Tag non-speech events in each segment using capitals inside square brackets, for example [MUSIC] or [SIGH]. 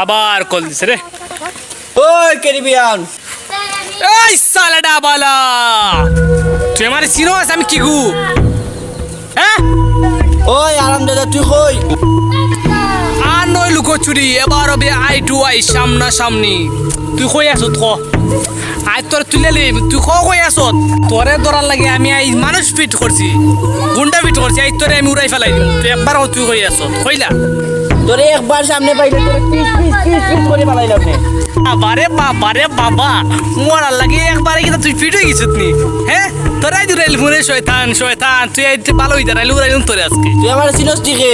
আবার কল দিছে রে। ওই ক্যারিবিয়ান। এই সালাডা বালা। তুই আমার চিনোস আমি কি গু হ্যাঁ? ওই আরাম দাদা তুই কই? আর নয় লুকোচুরি এবার হবে আই টু আই সামনা সামনি তুই কই আছত ক? আই তোর তুলে লিম তুই ক কই আছত? তোরে ধরার লাগে আমি আই মানুষ ফিট করছি গুন্ডা ফিট করছি আই তোরে আমি উড়াই ফেলাই দিম। তুই একবার তুই কই আছত? কইলা তোরে একবার সামনে পাইলে তোরে পিস পিস পিস পিস করে পালাইলাম নে বাবারে বাবারে বাবা মরার লাগে একবারে কিন্তু তুই ফিট হয়ে গেছিস নি। হ্যাঁ তোরাই দুরাইল মনে শয়তান শয়তান তুই এই ভালো হই দাঁড়াইলে উড়াইলাম তোরে আজকে। তুই আমার চিনস ঠিকে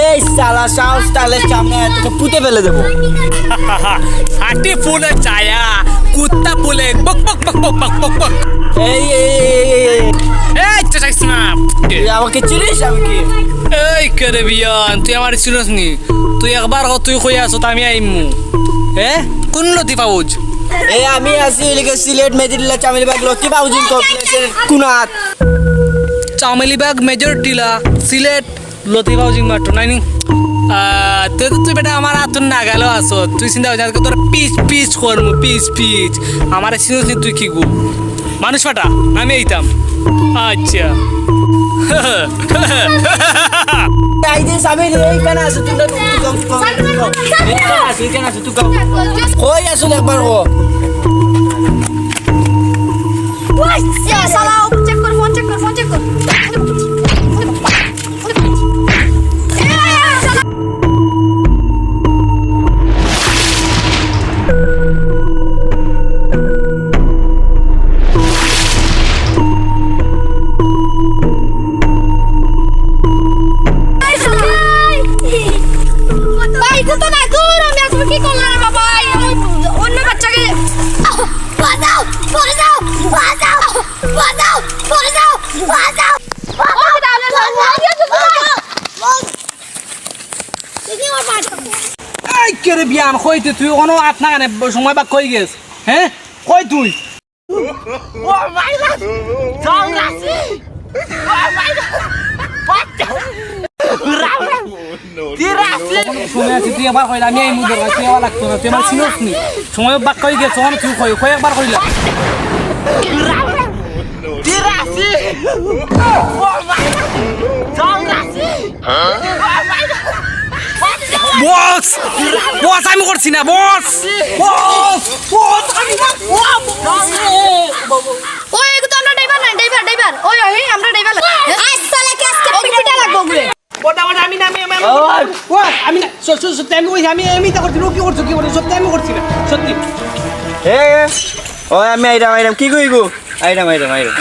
এই সালা সাহস তাহলে সামনে তোকে পুঁতে ফেলে দেবো। [LAUGHS] হাটি ফুলে ছায়া কুত্তা ফুলে বক বক বক বক বক বক। এই এই, তুই আমাকে চিনিস আমি এই করে বিয়ান তুই আমার চিনস নি? তুই একবার হ তুই কই আছো আমি আইমু। হ্যাঁ কোন লতি পাউজ? এই আমি আছি এদিকে সিলেট মেদিনীলা চামিলিবাগ লক্ষ্মী বাউজিং কমপ্লেক্সের কুনাত। চামেলিবাগ মেজর টিলা সিলেট লতি পাউজিং মাত্র নাই নি? আহ, তুই তো তুই বেটা আমার আতুন না গেল আছো। তুই চিন্তা করছিস তোর পিচ পিচ করব পিচ পিচ। আমার চিনস তুই কি গু? মানুষ ফাটা আমি এইতাম। আচ্ছা। কই আছো একবার এইখানে কি করলাম রে বাবা? অন্য বাচ্চাকে বাজাও বাজাও বাজাও বাজাও বাজাও বাজাও ও দাদা লাগিয়ে তো দেখি আমার বাচ্চা। এই করে বিয়ান কইতে তুই কোনো আপনা কানে সময় বা কই গেছ? হ্যাঁ কই তুই? [LAUGHS] সময় আছে তুই একবার কইলা আমি এই মুদের তুই আবার লাগতো না তুই আমার চিনস নি। সময় বাক কই গেছ তখন তুই কই কই একবার কইলা? বস বস আমি করছি না বস বস বস আমি না ওই এগো তো আমরা ড্রাইভার না ড্রাইভার ড্রাইভার ওই ওই আমরা ড্রাইভার আজ সালা কে আজকে পিটা লাগবো ওটা আমি না আমি আমি। আমি না সত্যি সত্যি আমি কইছি আমি আমি তা করছি কি করছ কি করছ সত্যি আমি করছি না সত্যি। এ ওই আমি আইরাম আইরাম। কি কইগু আইরাম আইরাম আইরাম।